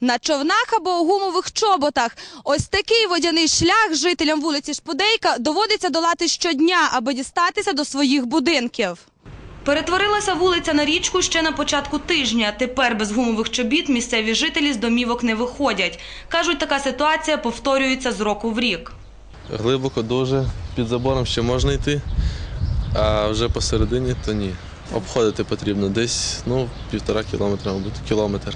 на човнах або у гумових чоботах. Ось такий водяний шлях жителям вулиці Шпудейка доводиться долати щодня, аби дістатися до своїх будинків. Перетворилася вулиця на річку ще на початку тижня. Тепер без гумових чобіт місцеві жителі з домівок не виходять. Кажуть, така ситуація повторюється з року в рік. Глибоко дуже, під забором ще можна йти, а вже посередині то ні. Обходити потрібно десь ну, півтора кілометра, мабуть, кілометр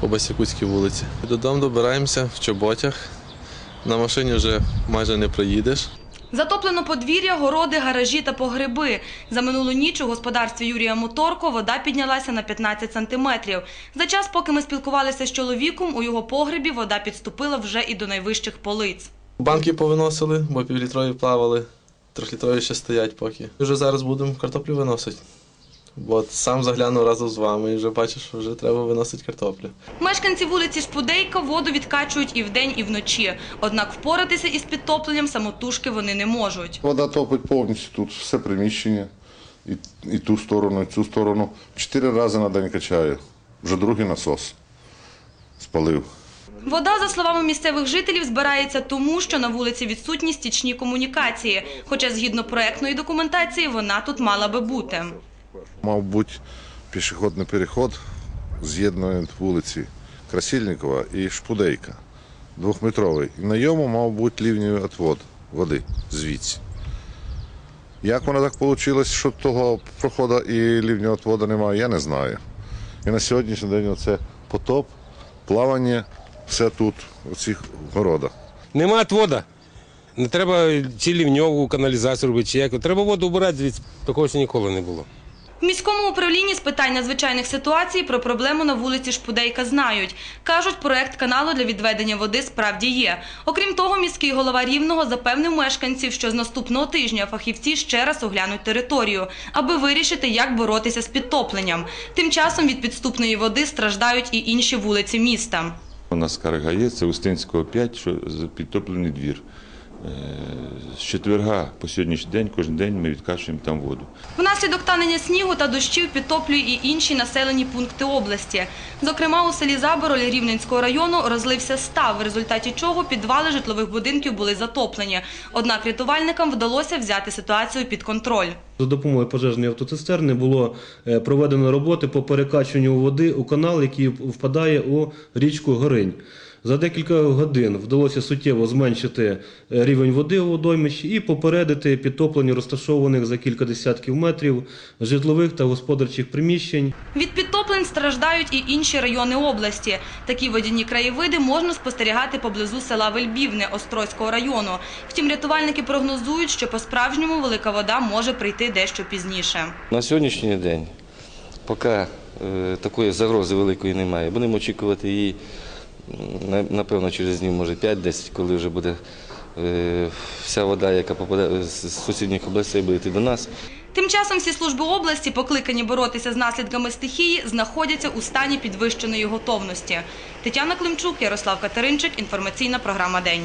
по Басякутській вулиці. Додому добираємося в чоботях. На машині вже майже не проїдеш. Затоплено подвір'я, городи, гаражі та погреби. За минулу ніч у господарстві Юрія Моторко вода піднялася на 15 сантиметрів. За час, поки ми спілкувалися з чоловіком, у його погребі вода підступила вже і до найвищих полиць. Банки повиносили, бо півлітрові плавали, трьохлітрові ще стоять поки. Вже зараз будемо картоплю виносити. Бо сам заглянув разом з вами і вже бачиш, що вже треба виносити картоплю. Мешканці вулиці Шпудейка воду відкачують і вдень, і вночі. Однак впоратися із підтопленням самотужки вони не можуть. Вода топить повністю тут все приміщення, і, і ту сторону, і цю сторону. Чотири рази на день качає. Вже другий насос спалив. Вода, за словами місцевих жителів, збирається тому, що на вулиці відсутні стічні комунікації. Хоча, згідно проектної документації, вона тут мала би бути. Мав бути пішохідний переход з'єднує вулиці Красильникова і Шпудейка, двохметровий. І на йому мав бути лівневий відвод води звідси. Як воно так вийшло, що того проходу і лівнього відводу немає, я не знаю. І на сьогоднішній день це потоп, плавання, все тут, у цих городах. Нема отвода. Не треба чи лівньову каналізацію робити, чи як. Треба воду убирати звідси. Такого ще ніколи не було. В міському управлінні з питань надзвичайних ситуацій про проблему на вулиці Шпудейка знають. Кажуть, проект каналу для відведення води справді є. Окрім того, міський голова Рівного запевнив мешканців, що з наступного тижня фахівці ще раз оглянуть територію, аби вирішити, як боротися з підтопленням. Тим часом від підступної води страждають і інші вулиці міста. У нас скарга є, це Устинського 5, що підтоплений двір. Четверга по сьогоднішній день, кожен день ми відкачуємо там воду. Внаслідок танення снігу та дощів підтоплює і інші населені пункти області. Зокрема, у селі Забороль Рівненського району розлився став, в результаті чого підвали житлових будинків були затоплені. Однак рятувальникам вдалося взяти ситуацію під контроль. За допомогою пожежної автоцистерни було е, проведено роботи по перекачуванню води у канал, який впадає у річку Горинь. За декілька годин вдалося суттєво зменшити е, рівень води у водоймищі і попередити підтоплення розташованих за кілька десятків метрів житлових та господарчих приміщень. Від підтоплень страждають і інші райони області. Такі водяні краєвиди можна спостерігати поблизу села Вельбівне Острозького району. Втім, рятувальники прогнозують, що по-справжньому велика вода може прийти дещо пізніше. На сьогоднішній день поки е, такої загрози великої немає. Будемо очікувати її, напевно, через днів, може 5-10, коли вже буде е, вся вода, яка попаде з сусідніх областей, буде йти до нас. Тим часом всі служби області, покликані боротися з наслідками стихії, знаходяться у стані підвищеної готовності. Тетяна Климчук, Ярослав Катеринчик, інформаційна програма День.